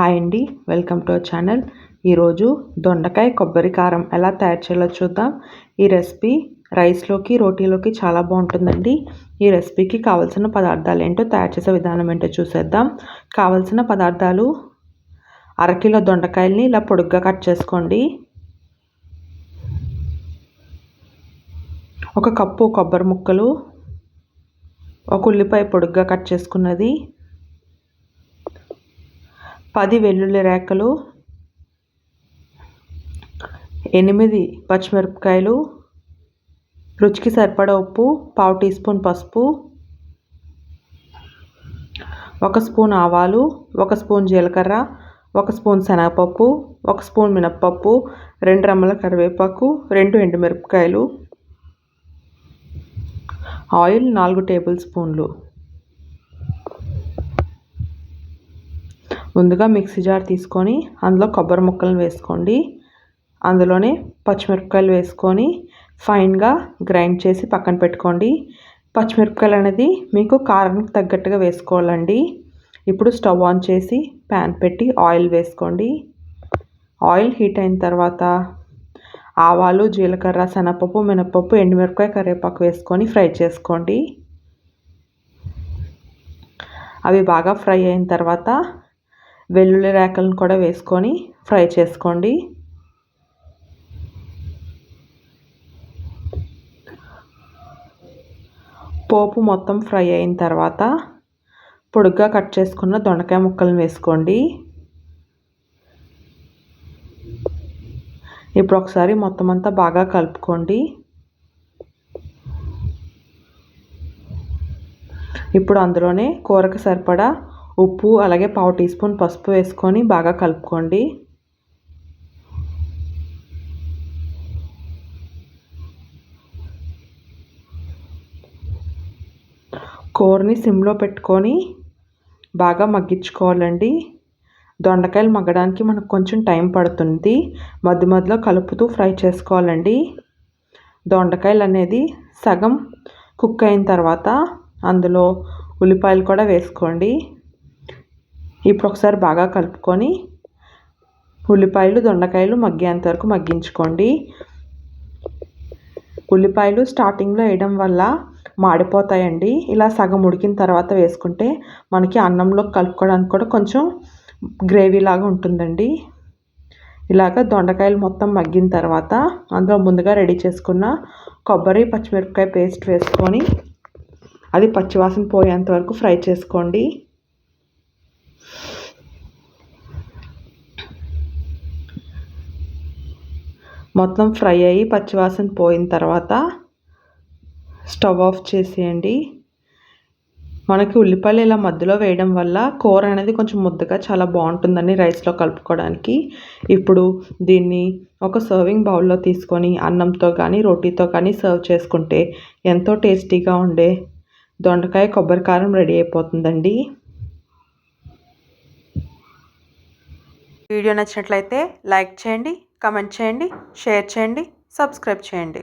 Hi అండి welcome to our channel. ఈరోజు దొండకాయ కొబ్బరి కారం ఎలా తయారు చేయాలో చూద్దాం. ఈ రెసిపీ రైస్లోకి రోటీలోకి చాలా బాగుంటుందండి. ఈ రెసిపీకి కావాల్సిన పదార్థాలు ఏంటో తయారు చేసే విధానం ఏంటో చూసేద్దాం. కావలసిన పదార్థాలు అరకిలో దొండకాయల్ని ఇలా పొడుగ్గా కట్ చేసుకోండి. ఒక కప్పు కొబ్బరి ముక్కలు ఒక ఉల్లిపాయ పొడుగ్గా కట్ చేసుకున్నది. పది వెల్లుల్లి రేఖలు ఎనిమిది పచ్చిమిరపకాయలు రుచికి సరిపడా ఉప్పు పావు టీ స్పూన్ పసుపు ఒక స్పూన్ ఆవాలు ఒక స్పూన్ జీలకర్ర ఒక స్పూన్ శనగపప్పు ఒక స్పూన్ మినప్పప్పు రెండు రమ్మల కరివేపాకు రెండు ఎండుమిరపకాయలు ఆయిల్ నాలుగు టేబుల్ స్పూన్లు. ముందుగా మిక్సీ జార్ తీసుకొని అందులో కొబ్బరి ముక్కలను వేసుకోండి. అందులోనే పచ్చిమిరపకాయలు వేసుకొని ఫైన్గా గ్రైండ్ చేసి పక్కన పెట్టుకోండి. పచ్చిమిరపకాయలు అనేది మీకు కారానికి తగ్గట్టుగా వేసుకోవాలండి. ఇప్పుడు స్టవ్ ఆన్ చేసి ప్యాన్ పెట్టి ఆయిల్ వేసుకోండి. ఆయిల్ హీట్ అయిన తర్వాత ఆవాలు జీలకర్ర శనగపప్పు మినపప్పు ఎండుమిరపకాయ కరివేపాకు వేసుకొని ఫ్రై చేసుకోండి. అవి బాగా ఫ్రై అయిన తర్వాత వెల్లుల్లి రేకలను కూడా వేసుకొని ఫ్రై చేసుకోండి. పోపు మొత్తం ఫ్రై అయిన తర్వాత పొడుగ్గా కట్ చేసుకున్న దొండకాయ ముక్కలను వేసుకోండి. ఇప్పుడు ఒకసారి మొత్తం అంతా బాగా కలుపుకోండి. ఇప్పుడు అందులోనే కూరకు సరిపడా ఉప్పు అలాగే పావు టీ స్పూన్ పసుపు వేసుకొని బాగా కలుపుకోండి. కూరని సిమ్లో పెట్టుకొని బాగా మగ్గించుకోవాలండి. దొండకాయలు మగ్గడానికి మనకు కొంచెం టైం పడుతుంది. మధ్య మధ్యలో కలుపుతూ ఫ్రై చేసుకోవాలండి. దొండకాయలు అనేది సగం కుక్ అయిన తర్వాత అందులో ఉల్లిపాయలు కూడా వేసుకోండి. ఇప్పుడు ఒకసారి బాగా కలుపుకొని ఉల్లిపాయలు దొండకాయలు మగ్గేంత వరకు మగ్గించుకోండి. ఉల్లిపాయలు స్టార్టింగ్లో వేయడం వల్ల మాడిపోతాయండి. ఇలా సగం ఉడికిన తర్వాత వేసుకుంటే మనకి అన్నంలో కలుపుకోవడానికి కూడా కొంచెం గ్రేవీ లాగా ఉంటుందండి. ఇలాగ దొండకాయలు మొత్తం మగ్గిన తర్వాత అందులో ముందుగా రెడీ చేసుకున్న కొబ్బరి పచ్చిమిరపకాయ పేస్ట్ వేసుకొని అది పచ్చివాసన పోయేంత వరకు ఫ్రై చేసుకోండి. మొత్తం ఫ్రై అయ్యి పచ్చివాసన పోయిన తర్వాత స్టవ్ ఆఫ్ చేసేయండి. మనకి ఉల్లిపాయలు ఇలా మధ్యలో వేయడం వల్ల కూర అనేది కొంచెం ముద్దగా చాలా బాగుంటుందని రైస్లో కలుపుకోవడానికి. ఇప్పుడు దీన్ని ఒక సర్వింగ్ బౌల్లో తీసుకొని అన్నంతో కానీ రోటీతో కానీ సర్వ్ చేసుకుంటే ఎంతో టేస్టీగా ఉండే దొండకాయ కొబ్బరి కారం రెడీ అయిపోతుందండి. వీడియో నచ్చినట్లయితే లైక్ చేయండి కమెంట్ చేయండి షేర్ చేయండి సబ్స్క్రైబ్ చేయండి.